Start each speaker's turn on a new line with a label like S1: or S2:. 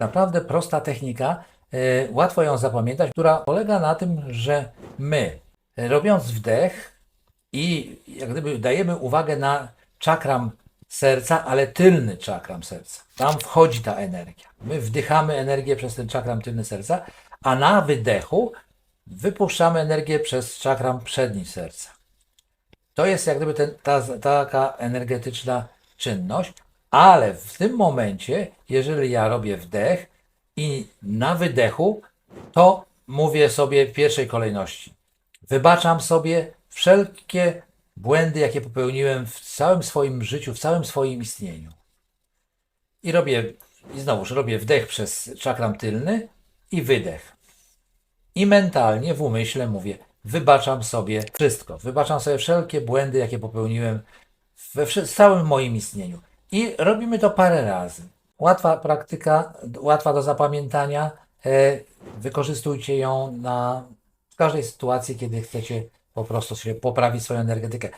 S1: Naprawdę prosta technika, e, łatwo ją zapamiętać, która polega na tym, że my e, robiąc wdech i jak gdyby dajemy uwagę na czakram serca, ale tylny czakram serca. Tam wchodzi ta energia. My wdychamy energię przez ten czakram tylny serca, a na wydechu wypuszczamy energię przez czakram przedni serca. To jest jak gdyby ten, ta, taka energetyczna czynność, ale w tym momencie, jeżeli ja robię wdech i na wydechu, to mówię sobie w pierwszej kolejności. Wybaczam sobie wszelkie błędy, jakie popełniłem w całym swoim życiu, w całym swoim istnieniu. I robię, i znowuż robię wdech przez czakram tylny i wydech. I mentalnie w umyśle mówię, wybaczam sobie wszystko. Wybaczam sobie wszelkie błędy, jakie popełniłem we w całym moim istnieniu. I robimy to parę razy. Łatwa praktyka, łatwa do zapamiętania. E, wykorzystujcie ją na w każdej sytuacji, kiedy chcecie po prostu sobie poprawić swoją energetykę.